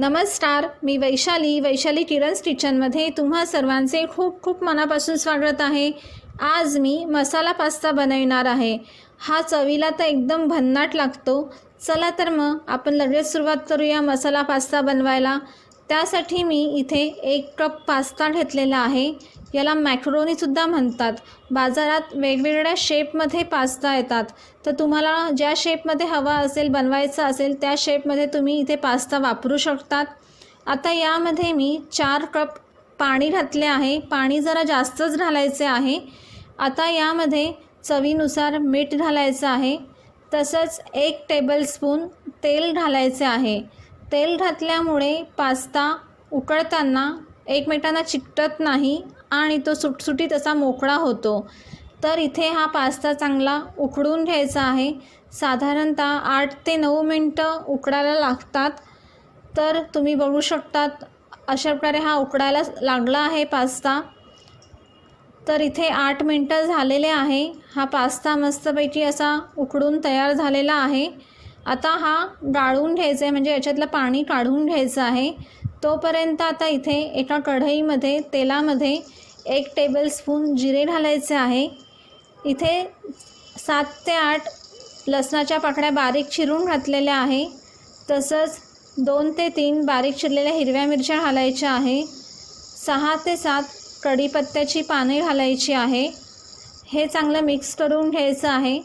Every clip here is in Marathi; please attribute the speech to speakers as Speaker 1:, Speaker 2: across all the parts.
Speaker 1: नमस्कार मी वैशाली. वैशाली किरण्स किचनमध्ये तुम्हा सर्वांचे खूप खूप मनापासून स्वागत आहे. आज मी मसाला पास्ता बनवणार आहे. हा चवीला तर एकदम भन्नाट लागतो. चला तर मग आपण लगेच सुरुवात करूया मसाला पास्ता बनवायला. त्यासाठी मी इथे एक कप पास्ता घेतलेला आहे. याला मॅक्रोनीसुद्धा म्हणतात. बाजारात वेगवेगळ्या शेपमध्ये पास्ता येतात. तर तुम्हाला ज्या शेपमध्ये हवा असेल बनवायचा असेल त्या शेपमध्ये तुम्ही इथे पास्ता वापरू शकतात. आता यामध्ये मी चार कप पाणी घातले आहे. पाणी जरा जास्तच घालायचे आहे. आता यामध्ये चवीनुसार मीठ घालायचं आहे. तसंच एक टेबलस्पून तेल घालायचे आहे. तेल घातल्यामुळे पास्ता उकळताना एकमेकांना चिकटत नाही. आणि तो सुटसुटीत असा मोकळा होतो. तर इथे हा पास्ता चांगला उकडून घ्यायचा आहे. साधारणतः आठ ते नऊ मिनटं उकडायला लागतात. तर तुम्ही बघू शकतात अशा प्रकारे हा उकडायला लागला आहे पास्ता. तर इथे आठ मिनटं झालेले आहे. हा पास्ता मस्तपैकी असा उकडून तयार झालेला आहे. आता हा गाळून घ्यायचा आहे म्हणजे याच्यातलं पाणी काढून घ्यायचं आहे. तोपर्यंत आता इथे एका कढईमध्ये तेलामध्ये एक टेबलस्पून जिरे घालायचे आहे. इथे सात ते आठ लसणाच्या पाकळ्या बारीक चिरून घातलेल्या आहे. तसंच दोन ते तीन बारीक चिरलेल्या हिरव्या मिरच्या घालायच्या आहे. सहा ते सात कढीपत्त्याची पाने घालायची आहे. हे चांगलं मिक्स करून घ्यायचं आहे.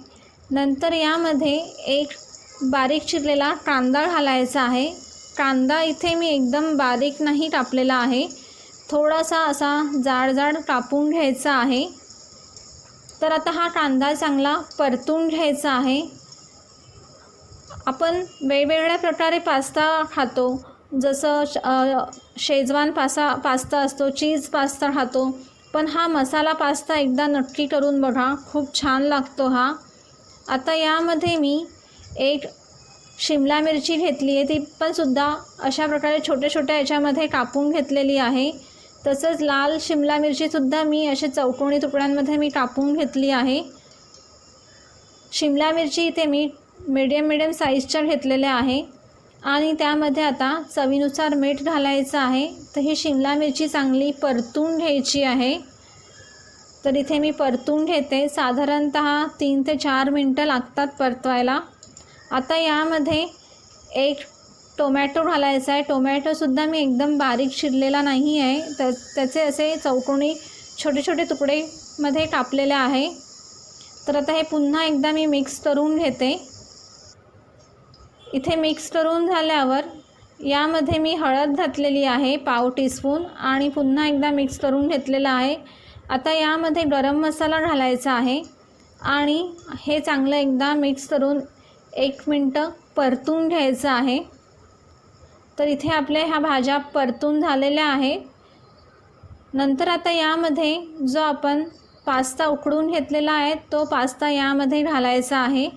Speaker 1: नंतर यामध्ये एक बारीक चिरलेला कांदा घालायचा आहे. कांदा इथे मी एकदम बारीक नाही कापलेला आहे. थोडासा असा जाड जाड कापून घ्यायचा आहे. तर आता हा कांदा चांगला परतून घ्यायचा आहे. आपण वेगवेगळ्या प्रकारे पास्ता खातो. जसं श शेजवान पासा पास्ता असतो चीज पास्ता खातो. पण हा मसाला पास्ता एकदा नक्की करून बघा. खूप छान लागतो हा. आता यामध्ये मी एक शिमला मिरची घेतली आहे ती पण सुद्धा अशा प्रकारे छोट्या छोट्या याच्यामध्ये कापून घेतलेली आहे. तसंच लाल शिमला मिरचीसुद्धा मी असे चौकोणी तुकड्यांमध्ये मी कापून घेतली आहे. शिमला मिरची इथे मी मीडियम मिडियम साईजच्या घेतलेल्या आहे. आणि त्यामध्ये आता चवीनुसार मीठ घालायचं आहे. तर ही शिमला मिरची चांगली परतून घ्यायची आहे. तर इथे मी परतून घेते. साधारणत तीन ते चार मिनटं लागतात परतवायला. आता यामध्ये एक टोमॅटो घालायचा आहे. टोमॅटोसुद्धा मी एकदम बारीक शिरलेला नाही आहे. तर त्याचे असे चौकोनी छोटे छोटे तुकडेमध्ये कापलेले आहे. तर आता हे पुन्हा एकदा मी मिक्स करून घेते. इथे मिक्स करून झाल्यावर यामध्ये मी हळद घातलेली आहे पाव टीस्पून आणि पुन्हा एकदा मिक्स करून घेतलेलं आहे. आता यामध्ये गरम मसाला घालायचा आहे. आणि हे चांगलं एकदा मिक्स करून एक मिनटं परतून घ्यायचं आहे. तर इथे आपल्या ह्या भाज्या परतून झालेल्या आहे नंतर आता यामध्ये जो आपण पास्ता उकडून घेतलेला आहे तो पास्ता यामध्ये घालायचा आहे.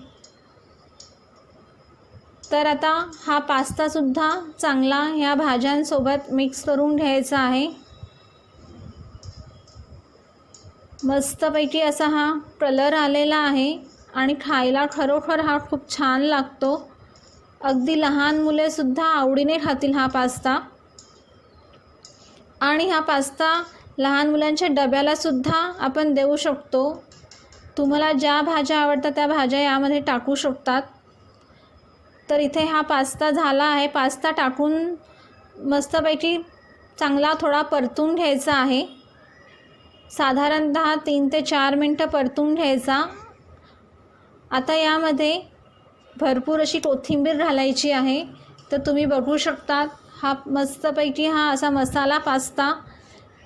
Speaker 1: तर आता हा पास्तासुद्धा चांगला ह्या भाज्यांसोबत मिक्स करून घ्यायचा आहे. मस्तपैकी असा हा कलर आलेला आहे. आणि खायला खरोखर हा खूप छान लागतो. अगदी लहान मुलेसुद्धा आवडीने खातील हा पास्ता. आणि हा पास्ता लहान मुलांच्या डब्यालासुद्धा आपण देऊ शकतो. तुम्हाला ज्या भाज्या आवडतात त्या भाज्या यामध्ये टाकू शकतात. तर इथे हा पास्ता झाला आहे. पास्ता टाकून मस्तपैकी चांगला थोडा परतून घ्यायचा आहे. साधारणतः तीन ते चार मिनटं परतून घ्यायचा. आता यामध्ये भरपूर अशी कोथिंबीर घालायची आहे. तर तुम्ही बघू शकता हा मस्तपैकी हा असा मसाला पास्ता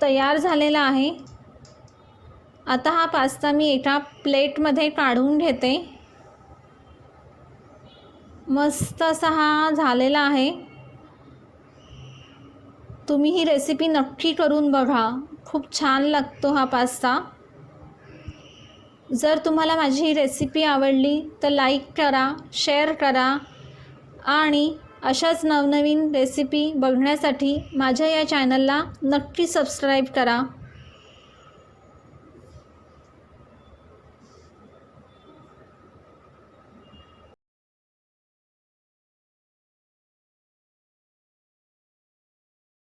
Speaker 1: तयार झालेला आहे. आता हा पास्ता मी एका प्लेटमध्ये काढून घेते. मस्त असा हा झालेला आहे. तुम्ही ही रेसिपी नक्की करून बघा. खूप छान लागतो हा पास्ता. जर तुम्हाला माझी ही रेसिपी आवडली तर लाईक करा शेअर करा आणि अशाच नवनवीन रेसिपी बघण्यासाठी माझ्या या चॅनलला नक्की सबस्क्राईब करा.